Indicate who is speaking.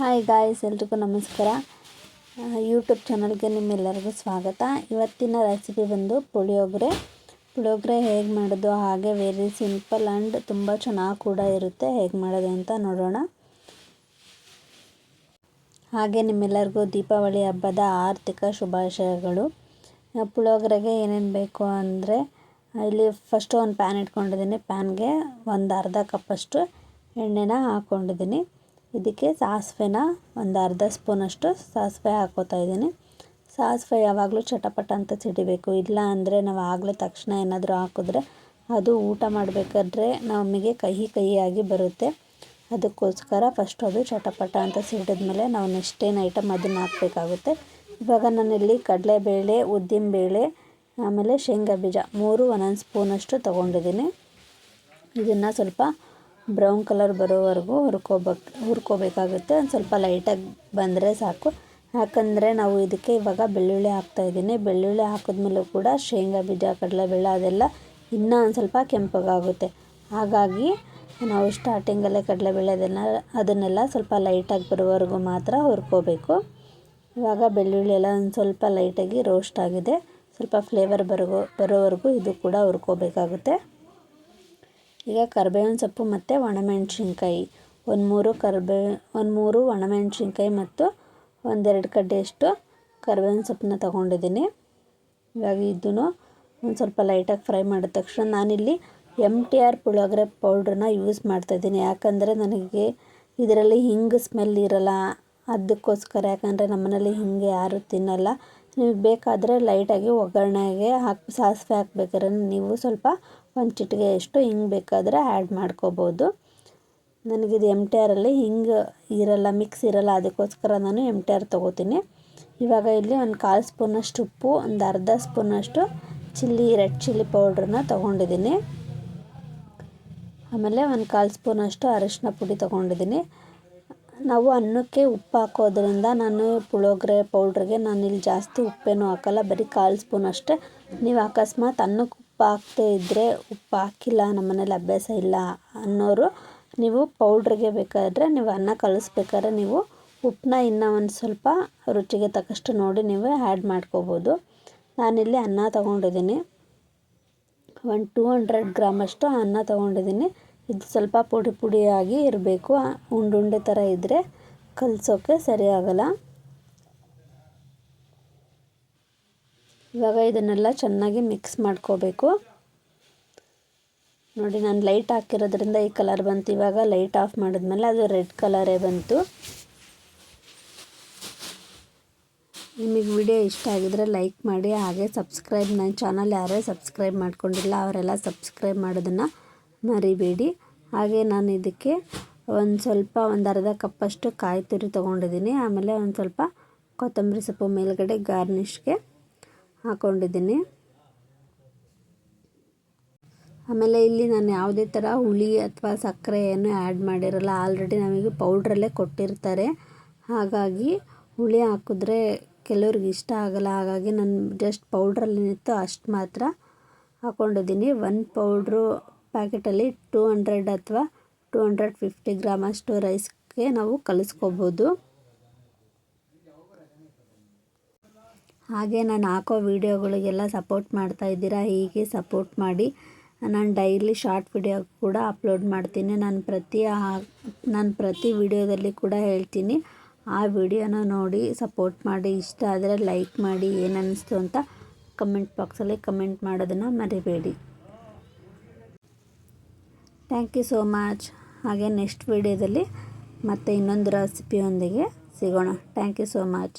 Speaker 1: Hi guys ಎಲ್ರಿಗೂ ನಮಸ್ಕಾರ. YouTube ಚಾನಲ್ಗೆ ನಿಮ್ಮೆಲ್ಲರಿಗೂ ಸ್ವಾಗತ. ಇವತ್ತಿನ ರೆಸಿಪಿ ಬಂದು ಪುಳಿಯೋಗರೆ. ಪುಳಿಯೋಗರೆ ಹೇಗೆ ಮಾಡೋದು, ಹಾಗೆ ವೆರಿ ಸಿಂಪಲ್ ಆ್ಯಂಡ್ ತುಂಬ ಚೆನ್ನಾಗಿ ಕೂಡ ಇರುತ್ತೆ. ಹೇಗೆ ಮಾಡೋದು ಅಂತ ನೋಡೋಣ. ಹಾಗೆ ನಿಮ್ಮೆಲ್ಲರಿಗೂ ದೀಪಾವಳಿ ಹಬ್ಬದ ಆರ್ಥಿಕ ಶುಭಾಶಯಗಳು. ಪುಳಿಯೋಗರೆಗೆ ಏನೇನು ಬೇಕು ಅಂದರೆ ಇಲ್ಲಿ ಫಸ್ಟು ಒಂದು ಪ್ಯಾನ್ ಇಟ್ಕೊಂಡಿದ್ದೀನಿ. ಪ್ಯಾನ್ಗೆ ಒಂದು ಅರ್ಧ ಕಪ್ಪಷ್ಟು ಎಣ್ಣೆನ ಹಾಕ್ಕೊಂಡಿದ್ದೀನಿ ಇದಕ್ಕೆ ಸಾಸಿವೆನ ಒಂದು ಅರ್ಧ ಸ್ಪೂನಷ್ಟು ಸಾಸಿವೆ ಹಾಕ್ಕೋತಾ ಇದ್ದೀನಿ. ಸಾಸಿವೆ ಯಾವಾಗಲೂ ಚಟಪಟ ಅಂತ ಸಿಡಿಬೇಕು. ಇಲ್ಲ ಅಂದರೆ ನಾವು ಆಗಲೇ ತಕ್ಷಣ ಏನಾದರೂ ಹಾಕಿದ್ರೆ ಅದು ಊಟ ಮಾಡಬೇಕಾದ್ರೆ ನಮಗೆ ಕಹಿ ಕಹಿಯಾಗಿ ಬರುತ್ತೆ. ಅದಕ್ಕೋಸ್ಕರ ಫಸ್ಟ್ ಅದು ಚಟಪಟ ಅಂತ ಸಿಡಿದ್ಮೇಲೆ ನಾವು ನೆಕ್ಸ್ಟ್ ಏನು ಐಟಮ್ ಅದನ್ನು ಹಾಕಬೇಕಾಗುತ್ತೆ. ಇವಾಗ ನಾನಿಲ್ಲಿ ಕಡಲೆಬೇಳೆ, ಉದ್ದಿನಬೇಳೆ, ಆಮೇಲೆ ಶೇಂಗಾ ಬೀಜ ಮೂರು ಒಂದೊಂದು ಸ್ಪೂನಷ್ಟು ತೊಗೊಂಡಿದ್ದೀನಿ. ಇದನ್ನು ಸ್ವಲ್ಪ ಬ್ರೌನ್ ಕಲರ್ ಬರೋವರೆಗೂ ಹುರ್ಕೋಬೇಕು, ಹುರ್ಕೋಬೇಕಾಗುತ್ತೆ. ಒಂದು ಸ್ವಲ್ಪ ಲೈಟಾಗಿ ಬಂದರೆ ಸಾಕು. ಯಾಕಂದರೆ ನಾವು ಇದಕ್ಕೆ ಇವಾಗ ಬೆಳ್ಳುಳ್ಳಿ ಹಾಕ್ತಾಯಿದ್ದೀನಿ ಬೆಳ್ಳುಳ್ಳಿ ಹಾಕಿದ್ಮೇಲೂ ಕೂಡ ಶೇಂಗಾ, ಬೀಜ ಕಡಲೆಬೇಳೆ ಅದೆಲ್ಲ ಇನ್ನೂ ಒಂದು ಸ್ವಲ್ಪ ಕೆಂಪಗಾಗುತ್ತೆ. ಹಾಗಾಗಿ ನಾವು ಸ್ಟಾರ್ಟಿಂಗಲ್ಲೇ ಕಡಲೆಬೇಳೆ ಅದನ್ನು ಅದನ್ನೆಲ್ಲ ಸ್ವಲ್ಪ ಲೈಟಾಗಿ ಬರೋವರೆಗೂ ಮಾತ್ರ ಹುರ್ಕೋಬೇಕು. ಇವಾಗ ಬೆಳ್ಳುಳ್ಳಿ ಎಲ್ಲ ಒಂದು ಸ್ವಲ್ಪ ಲೈಟಾಗಿ ರೋಸ್ಟ್ ಆಗಿದೆ. ಸ್ವಲ್ಪ ಫ್ಲೇವರ್ ಬರೋ ಬರೋವರೆಗೂ ಇದು ಕೂಡ ಹುರ್ಕೋಬೇಕಾಗುತ್ತೆ. ಈಗ ಕರಿಬೇವಿನ ಸೊಪ್ಪು ಮತ್ತು ಒಣಮೆಣ್ಸಿನ್ಕಾಯಿ. ಒಂದು ಮೂರು ಕರಿಬೇ, ಒಂದು ಮೂರು ಒಣಮೆಣ್ಸಿನ್ಕಾಯಿ ಮತ್ತು ಒಂದೆರಡು ಕಡ್ಡಿಯಷ್ಟು ಕರಿಬೇವಿನ ಸೊಪ್ಪನ್ನ ತೊಗೊಂಡಿದ್ದೀನಿ. ಇವಾಗ ಇದನ್ನು ಒಂದು ಸ್ವಲ್ಪ ಲೈಟಾಗಿ ಫ್ರೈ ಮಾಡಿದ ತಕ್ಷಣ ನಾನಿಲ್ಲಿ ಎಂ ಟಿ ಆರ್ ಪುಳಿಯೋಗರೆ ಪೌಡ್ರನ್ನ ಯೂಸ್ ಮಾಡ್ತಾಯಿದ್ದೀನಿ ಯಾಕಂದರೆ ನನಗೆ ಇದರಲ್ಲಿ ಹಿಂಗೆ ಸ್ಮೆಲ್ ಇರಲ್ಲ. ಅದಕ್ಕೋಸ್ಕರ, ಯಾಕಂದರೆ ನಮ್ಮನೇಲಿ ಹಿಂಗೆ ಯಾರೂ ತಿನ್ನಲ್ಲ. ನಿಮಗೆ ಬೇಕಾದರೆ ಲೈಟಾಗಿ ಒಗ್ಗರಣೆಗೆ ಹಾಕಿ, ಸಾಸಿವೆ ಹಾಕ್ಬೇಕಾದ್ರೆ ನೀವು ಸ್ವಲ್ಪ ಒಂದು ಚಿಟಿಗೆಯಷ್ಟು ಹಿಂಗೆ ಬೇಕಾದರೆ ಆ್ಯಡ್ ಮಾಡ್ಕೋಬೋದು. ನನಗಿದು ಎಂ ಟಿ ಆರಲ್ಲಿ ಹಿಂಗೆ ಇರಲ್ಲ ಮಿಕ್ಸ್ ಇರಲ್ಲ, ಅದಕ್ಕೋಸ್ಕರ ನಾನು ಎಂ ಟಿ ಆರ್ ತೊಗೋತೀನಿ. ಇವಾಗ ಇಲ್ಲಿ ಒಂದು ಕಾಲು ಸ್ಪೂನಷ್ಟು ಉಪ್ಪು, ಒಂದು ಅರ್ಧ ಸ್ಪೂನಷ್ಟು ಚಿಲ್ಲಿ, ರೆಡ್ ಚಿಲ್ಲಿ ಪೌಡ್ರನ್ನ ತೊಗೊಂಡಿದ್ದೀನಿ. ಆಮೇಲೆ ಒಂದು ಕಾಲು ಸ್ಪೂನಷ್ಟು ಅರಿಶಿನ ಪುಡಿ ತೊಗೊಂಡಿದ್ದೀನಿ. ನಾವು ಅನ್ನಕ್ಕೆ ಉಪ್ಪು ಹಾಕೋದ್ರಿಂದ ನಾನು ಪುಳೋಗ್ರೆ ಪೌಡ್ರಿಗೆ ನಾನು ಇಲ್ಲಿ ಜಾಸ್ತಿ ಉಪ್ಪೇನೂ ಹಾಕಲ್ಲ, ಬರೀ ಕಾಲು ಸ್ಪೂನ್ ಅಷ್ಟೇ ನೀವು ಅಕಸ್ಮಾತ್ ಅನ್ನಕ್ಕೆ ಉಪ್ಪು ಹಾಕ್ತೇ ಇದ್ದರೆ ಉಪ್ಪು ಹಾಕಿಲ್ಲ ನಮ್ಮ ಮನೇಲಿ ಅಭ್ಯಾಸ ಇಲ್ಲ ಅನ್ನೋರು ನೀವು ಪೌಡ್ರಿಗೆ ಬೇಕಾದರೆ ನೀವು ಅನ್ನ ಕಲಿಸ್ಬೇಕಾದ್ರೆ ನೀವು ಉಪ್ಪನ್ನ ಇನ್ನೂ ಒಂದು ಸ್ವಲ್ಪ ರುಚಿಗೆ ತಕ್ಕಷ್ಟು ನೋಡಿ ನೀವು ಆ್ಯಡ್ ಮಾಡ್ಕೋಬೋದು. ನಾನಿಲ್ಲಿ ಅನ್ನ ತೊಗೊಂಡಿದ್ದೀನಿ. ಒಂದು ಟೂ ಹಂಡ್ರೆಡ್ ಗ್ರಾಮಷ್ಟು ಅನ್ನ ತೊಗೊಂಡಿದ್ದೀನಿ. ಇದು ಸ್ವಲ್ಪ ಪುಡಿ ಪುಡಿಯಾಗಿ ಇರಬೇಕು. ಉಂಡುಂಡೆ ಥರ ಇದ್ದರೆ ಕಲಿಸೋಕ್ಕೆ ಸರಿಯಾಗಲ್ಲ ಇವಾಗ ಇದನ್ನೆಲ್ಲ ಚೆನ್ನಾಗಿ ಮಿಕ್ಸ್ ಮಾಡ್ಕೋಬೇಕು. ನೋಡಿ, ನಾನು ಲೈಟ್ ಹಾಕಿರೋದ್ರಿಂದ ಈ ಕಲರ್ ಬಂತು. ಇವಾಗ ಲೈಟ್ ಆಫ್ ಮಾಡಿದ್ಮೇಲೆ ಅದು ರೆಡ್ ಕಲರೇ ಬಂತು. ನಿಮಗೆ ವಿಡಿಯೋ ಇಷ್ಟ ಆಗಿದ್ರೆ ಲೈಕ್ ಮಾಡಿ, ಹಾಗೆ ಸಬ್ಸ್ಕ್ರೈಬ್ ನನ್ನ ಚಾನಲ್ ಯಾರೇ ಸಬ್ಸ್ಕ್ರೈಬ್ ಮಾಡ್ಕೊಂಡಿಲ್ಲ, ಅವರೆಲ್ಲ ಸಬ್ಸ್ಕ್ರೈಬ್ ಮಾಡೋದನ್ನು ಮರಿಬೇಡಿ. ಹಾಗೆ ನಾನು ಇದಕ್ಕೆ ಒಂದು ಸ್ವಲ್ಪ ಒಂದು ಅರ್ಧ ಕಪ್ಪಷ್ಟು ಕಾಯಿ ತುರಿ ತೊಗೊಂಡಿದ್ದೀನಿ. ಆಮೇಲೆ ಒಂದು ಸ್ವಲ್ಪ ಕೊತ್ತಂಬರಿ ಸೊಪ್ಪು ಮೇಲುಗಡೆ ಗಾರ್ನಿಷ್ಗೆ ಹಾಕ್ಕೊಂಡಿದ್ದೀನಿ ಆಮೇಲೆ ಇಲ್ಲಿ ನಾನು ಯಾವುದೇ ಥರ ಹುಳಿ ಅಥವಾ ಸಕ್ಕರೆ ಏನು ಆ್ಯಡ್ ಮಾಡಿರಲ್ಲ, ಆಲ್ರೆಡಿ ನಮಗೆ ಪೌಡ್ರಲ್ಲೇ ಕೊಟ್ಟಿರ್ತಾರೆ. ಹಾಗಾಗಿ ಹುಳಿ ಹಾಕಿದ್ರೆ ಕೆಲವ್ರಿಗೆ ಇಷ್ಟ ಆಗಲ್ಲ. ಹಾಗಾಗಿ ನಾನು ಜಸ್ಟ್ ಪೌಡ್ರಲ್ಲಿತ್ತು ಅಷ್ಟು ಮಾತ್ರ ಹಾಕ್ಕೊಂಡಿದ್ದೀನಿ ಒನ್ ಪೌಡ್ರು ಪ್ಯಾಕೆಟಲ್ಲಿ ಟೂ ಹಂಡ್ರೆಡ್ ಅಥವಾ ಟೂ ಹಂಡ್ರೆಡ್ ಫಿಫ್ಟಿ ಗ್ರಾಮ್ ಅಷ್ಟು ರೈಸ್ಗೆ ನಾವು ಕಲಿಸ್ಕೋಬೋದು. ಹಾಗೆ ನಾನು ಹಾಕೋ ವೀಡಿಯೋಗಳಿಗೆಲ್ಲ ಸಪೋರ್ಟ್ ಮಾಡ್ತಾ ಇದ್ದೀರಾ, ಹೀಗೆ ಸಪೋರ್ಟ್ ಮಾಡಿ. ನಾನು ಡೈಲಿ ಶಾರ್ಟ್ ವಿಡಿಯೋ ಕೂಡ ಅಪ್ಲೋಡ್ ಮಾಡ್ತೀನಿ. ನಾನು ಪ್ರತಿ ನಾನು ಪ್ರತಿ ವಿಡಿಯೋದಲ್ಲಿ ಕೂಡ ಹೇಳ್ತೀನಿ. ಆ ವಿಡಿಯೋನ ನೋಡಿ ಸಪೋರ್ಟ್ ಮಾಡಿ. ಇಷ್ಟ ಆದರೆ ಲೈಕ್ ಮಾಡಿ ಏನು ಅನ್ನಿಸ್ತು ಅಂತ ಕಮೆಂಟ್ ಬಾಕ್ಸಲ್ಲಿ ಕಮೆಂಟ್ ಮಾಡೋದನ್ನು ಮರಿಬೇಡಿ. ಥ್ಯಾಂಕ್ ಯು ಸೋ ಮಚ್ ಹಾಗೆ ನೆಕ್ಸ್ಟ್ ವಿಡಿಯೋದಲ್ಲಿ ಮತ್ತೆ ಇನ್ನೊಂದು ರೆಸಿಪಿಯೊಂದಿಗೆ ಸಿಗೋಣ. Thank you so much